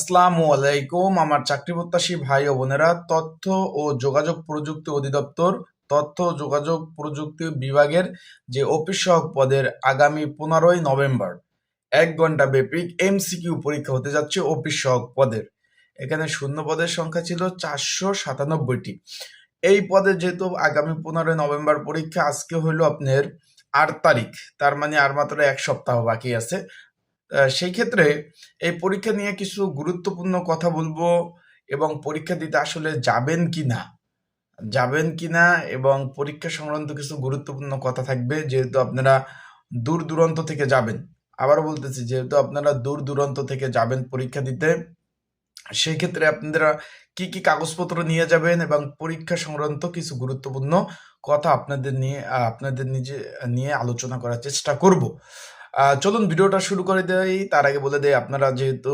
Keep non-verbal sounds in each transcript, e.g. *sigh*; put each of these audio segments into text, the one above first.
আসসালামু আলাইকুম। আমার চাকরি প্রত্যাশী ভাই ও বোনেরা, তথ্য ও যোগাযোগ প্রযুক্তি অধিদপ্তর, তথ্য ও যোগাযোগ প্রযুক্তি বিভাগের যে অফিস সহক পদের আগামী পনেরোই নভেম্বর, এক ঘণ্টা ব্যাপী এমসিকিউ পরীক্ষা হতে যাচ্ছে অফিস সহক পদের। এখানে শূন্য পদের সংখ্যা ছিল চারশো সাতানব্বইটি। এই পদে যেহেতু আগামী পনেরোই নভেম্বর পরীক্ষা, আজকে হইল আপনার আট তারিখ, তার মানে আর মাত্র এক সপ্তাহ বাকি আছে। সেই ক্ষেত্রে এই পরীক্ষা নিয়ে কিছু গুরুত্বপূর্ণ কথা বলব এবং পরীক্ষা দিতে আসলে যাবেন কি না? যাবেন কি না এবং পরীক্ষা সংক্রান্ত কিছু গুরুত্বপূর্ণ কথা থাকবে, যেহেতু আপনারা দূর দূরান্ত থেকে যাবেন। আবারও বলতেছি, যেহেতু আপনারা দূর দূরান্ত থেকে যাবেন পরীক্ষা দিতে, সেই ক্ষেত্রে আপনারা কি কি কাগজপত্র নিয়ে যাবেন এবং পরীক্ষা সংক্রান্ত কিছু গুরুত্বপূর্ণ কথা আপনাদের নিয়ে, আপনাদের নিজে নিয়ে আলোচনা করার চেষ্টা করব। চলুন ভিডিওটা শুরু করে দেই। তার আগে বলে দেয় আপনারা যেহেতু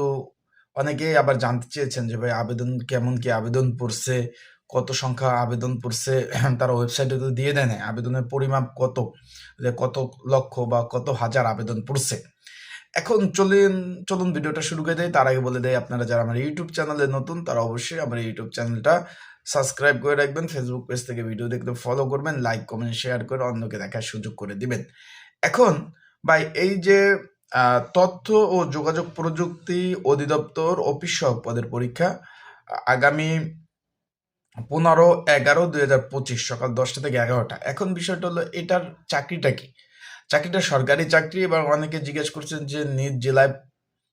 অনেকেই আবার জানতে চেয়েছেন যে ভাই, আবেদন কেমন কি আবেদন পড়ছে, কত সংখ্যা আবেদন পড়ছে তারা ওয়েবসাইটে তো দিয়ে দেয় না আবেদনের পরিমাপ কত? যে কত লক্ষ বা কত হাজার আবেদন পড়ছে? এখন চলুন চলুন ভিডিওটা শুরু করে দেয় তার আগে বলে দেয় আপনারা যারা আমার ইউটিউব চ্যানেলে নতুন, তারা অবশ্যই আমার ইউটিউব চ্যানেলটা সাবস্ক্রাইব করে রাখবেন। ফেসবুক পেজ থেকে ভিডিও দেখলে ফলো করবেন লাইক কমেন্ট শেয়ার করে অন্যকে দেখার সুযোগ করে দিবেন। এখন ভাই, এই যে তথ্য ও যোগাযোগ প্রযুক্তি অধিদপ্তর অফিস সহক পদের পরীক্ষা, আগামী পনেরো এগারো দুই হাজার পঁচিশ সকাল দশটা থেকে এগারোটা। এখন বিষয়টা হলো, এটার চাকরিটা কি? চাকরিটা সরকারি চাকরি এবং অনেকে জিজ্ঞেস করছেন যে, নিজ জেলায়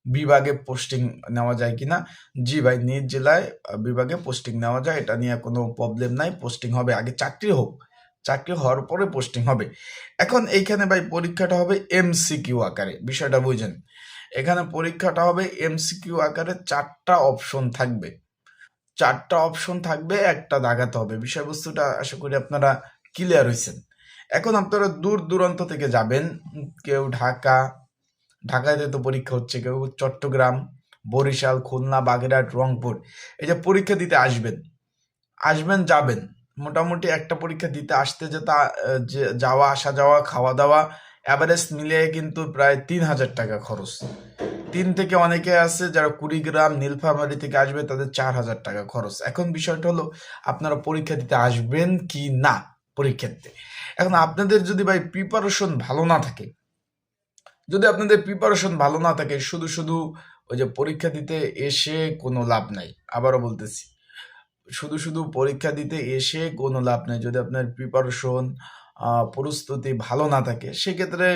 বিভাগে পোস্টিং নেওয়া যায় কিনা? জি ভাই, নিজ জেলায় বিভাগে পোস্টিং নেওয়া যায়, এটা নিয়ে কোনো প্রবলেম নাই, পোস্টিং হবে, আগে চাকরি হোক। চাকরি হওয়ার পরে পোস্টিং হবে। এখন এইখানে ভাই পরীক্ষাটা হবে এমসিকিউ আকারে, বিষয়টা বুঝেন। এখানে পরীক্ষাটা হবে এমসিকিউ আকারে চারটা অপশন থাকবে। চারটা অপশন থাকবে, একটা দাগাতে হবে। বিষয়বস্তুটা আশা করি আপনারা ক্লিয়ার হয়েছেন এখন আপনারা দূর দূরান্ত থেকে যাবেন, কেউ ঢাকা, ঢাকাতে তো পরীক্ষা হচ্ছে, কেউ চট্টগ্রাম, বরিশাল, খুলনা, বাগেরহাট, রংপুর, এই যে পরীক্ষা দিতে আসবেন আসবেন, যাবেন। মোটামুটি একটা পরীক্ষা দিতে আসতে যেতে যাওয়া, আসা যাওয়া, খাওয়া দাওয়া অ্যাভারেজ মিলিয়ে কিন্তু প্রায় তিন হাজার টাকা খরচ। তিন থেকে অনেকে আছে যারা কুড়িগ্রাম নীলফামারী থেকে আসবে, তাদের চার হাজার টাকা খরচ। এখন বিষয়টা হলো, আপনারা পরীক্ষা দিতে আসবেন কি না পরীক্ষাতে এখন আপনাদের যদি ভাই প্রিপারেশন ভালো না থাকে, যদি আপনাদের প্রিপারেশন ভালো না থাকে, শুধু শুধু ওই যে পরীক্ষা দিতে এসে কোনো লাভ নাই। আবারও বলতেছি শুধু শুধু পরীক্ষা দিতে এসে কোনো লাভ নেই। যদি আপনার প্রিপারেশন প্রস্তুতি ভালো না থাকে, সেক্ষেত্রে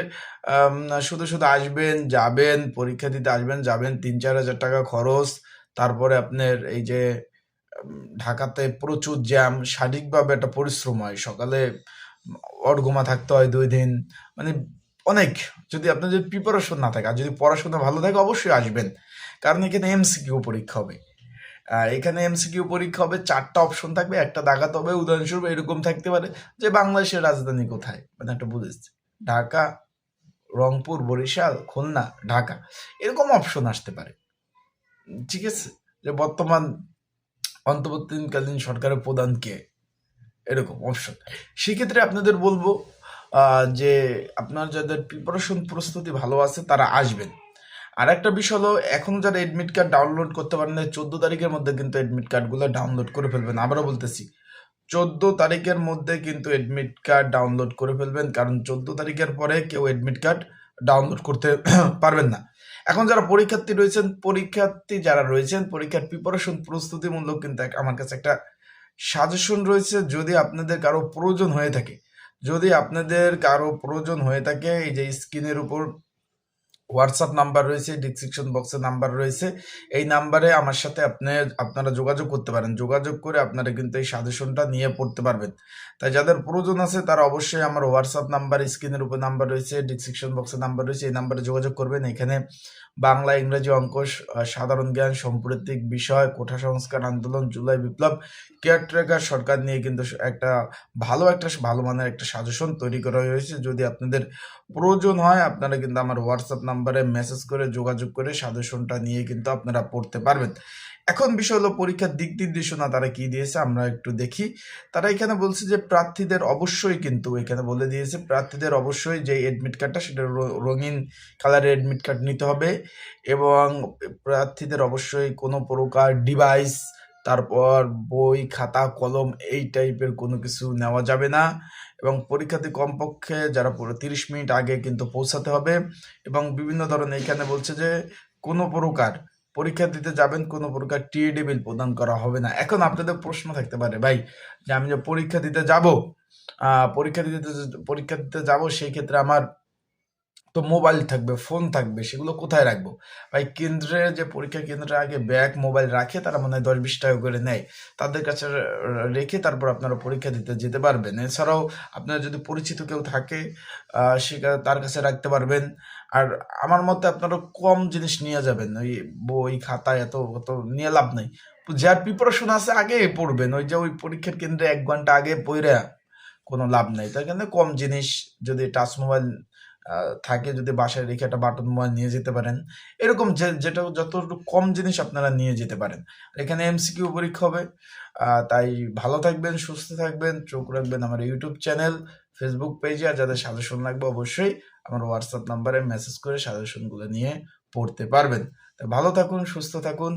শুধু শুধু আসবেন, যাবেন, পরীক্ষা দিতে আসবেন, যাবেন, তিন, চার হাজার টাকা খরচ। তারপরে আপনার এই যে ঢাকাতে প্রচুর জ্যাম, শারীরিকভাবে একটা পরিশ্রম হয়। সকালে অর্ঘুমা থাকতে হয় দুই দিন। মানে অনেক। যদি আপনার যদি প্রিপারেশন না থাকে, আর যদি পড়াশোনা ভালো থাকে, অবশ্যই আসবেন। কারণ এখানে এমসিকিউ পরীক্ষা হবে। আর এখানে এমসিকিউ পরীক্ষা হবে, চারটা অপশন থাকবে, একটা দাগাতে হবে উদাহরণস্বরূপ এরকম থাকতে পারে যে বাংলাদেশের রাজধানী কোথায়? মানে একটা বুঝেছি ঢাকা, রংপুর, বরিশাল, খুলনা, ঢাকা, এরকম অপশন আসতে পারে। ঠিক আছে? যে বর্তমান, অন্তর্বর্তীকালীন সরকারের প্রধান কে? এরকম অপশন সেক্ষেত্রে আপনাদের বলব যে আপনার যাদের প্রিপারেশন প্রস্তুতি ভালো আছে, তারা আসবেন। আর একটা বিষয় হলো, এখন যারা এডমিট কার্ড ডাউনলোড করতে পারেন না চোদ্দ তারিখের মধ্যে কিন্তু এডমিট কার্ডগুলো ডাউনলোড করে ফেলবেন। আবারও বলতেছি, চোদ্দ তারিখের মধ্যে কিন্তু এডমিট কার্ড ডাউনলোড করে ফেলবেন, কারণ চোদ্দ তারিখের পরে কেউ এডমিট কার্ড ডাউনলোড করতে *coughs* পারবেন না। এখন যারা পরীক্ষার্থী রয়েছেন, পরীক্ষার্থী যারা রয়েছেন, পরীক্ষার প্রিপারেশন প্রস্তুতিমূলক কিন্তু আমার কাছে একটা সাজেশন রয়েছে, যদি আপনাদের কারও প্রয়োজন হয়ে থাকে, যদি আপনাদের কারও প্রয়োজন হয়ে থাকে, এই যে স্ক্রিনের উপর হোয়াটসঅ্যাপ নাম্বার রয়েছে ডিসক্রিপশন বক্সে নাম্বার রয়েছে। এই নাম্বারে আমার সাথে আপনি, আপনারা যোগাযোগ করতে পারেন। যোগাযোগ করে আপনারা কিন্তু এই সাজেশনটা নিয়ে পড়তে পারবেন। তাই যাদের প্রয়োজন আছে, তারা অবশ্যই আমার হোয়াটসঅ্যাপ নাম্বার স্ক্রিনের উপর নাম্বার রয়েছে ডিসক্রিপশন বক্সে নাম্বার রয়েছে, এই নাম্বারে যোগাযোগ করবেন। এখানে বাংলা, ইংরেজি অঙ্ক সাধারণ জ্ঞান, সাম্প্রতিক বিষয়, কোঠা সংস্কার, আন্দোলন, জুলাই বিপ্লব কেয়ারটেকার সরকার নিয়ে কিন্তু একটা ভালো একটা ভালো মানের একটা সাজেশন তৈরি করা হয়েছে। যদি আপনাদের প্রয়োজন হয়, আপনারা কিন্তু আমার হোয়াটসঅ্যাপ নাম্বার নাম্বারে মেসেজ করে যোগাযোগ করে সাজেশনটা নিয়ে কিন্তু আপনারা পড়তে পারবেন। এখন বিষয় হলো পরীক্ষার দিক নির্দেশনা, তারা কি দিয়েছে আমরা একটু দেখি। তারা এখানে বলছে যে প্রার্থীদের অবশ্যই কিন্তু, এখানে বলে দিয়েছে প্রার্থীদের অবশ্যই যে এডমিট কার্ডটা সেটা রঙিন কালারের এডমিট কার্ড নিতে হবে এবং প্রার্থীদের অবশ্যই কোনো প্রকার ডিভাইস তারপর বই, খাতা, কলম এই টাইপের কোনো কিছু নেওয়া যাবে না। এবং পরীক্ষাতে কমপক্ষে যারা পুরো তিরিশ মিনিট আগে কিন্তু পৌঁছাতে হবে। এবং বিভিন্ন ধরনের এখানে বলছে যে কোনো প্রকার পরীক্ষা দিতে যাবেন, কোনো প্রকার টিএডি বিল প্রদান করা হবে না। এখন আপনাদের প্রশ্ন থাকতে পারে, ভাই, যে আমি যে পরীক্ষা দিতে যাব পরীক্ষা দিতে পরীক্ষা দিতে যাব, সেই ক্ষেত্রে আমার তো মোবাইল থাকবে ফোন থাকবে, সেগুলো কোথায় রাখব? ভাই কেন্দ্রে যে পরীক্ষা কেন্দ্রে আগে ব্যাগ মোবাইল রাখে, তারা মনে হয় দশ বিশ টাকা করে নেয়। তাদের কাছে রেখে তারপর আপনারা পরীক্ষা দিতে যেতে পারবেন। এছাড়াও আপনার যদি পরিচিত কেউ থাকে সে তার কাছে রাখতে পারবেন। আর আমার মতে আপনারা কম জিনিস নিয়ে যাবেন। ওই বই, খাতা, এত, অত নিয়ে লাভ নেই। যার প্রিপারেশন আছে, আগে পড়বেন। ওই যে ওই পরীক্ষার কেন্দ্রে এক ঘণ্টা আগে পড়ে কোনো লাভ নেই। তার কারণে কম জিনিস যদি টাচ মোবাইল থাকে যদি বাসায় রেখে একটা বাটন মোবাইল নিয়ে যেতে পারেন। এরকম যেটা যতটুকু কম জিনিস আপনারা নিয়ে যেতে পারেন। এখানে এমসিকিউ পরীক্ষা হবে। তাই ভালো থাকবেন, সুস্থ থাকবেন, চোখ রাখবেন আমার ইউটিউব চ্যানেল, ফেসবুক পেজে। আর যাদের সাজেশন লাগবে অবশ্যই আমার হোয়াটসঅ্যাপ নাম্বারে মেসেজ করে সাজেশনগুলো নিয়ে পড়তে পারবেন। তাই ভালো থাকুন, সুস্থ থাকুন।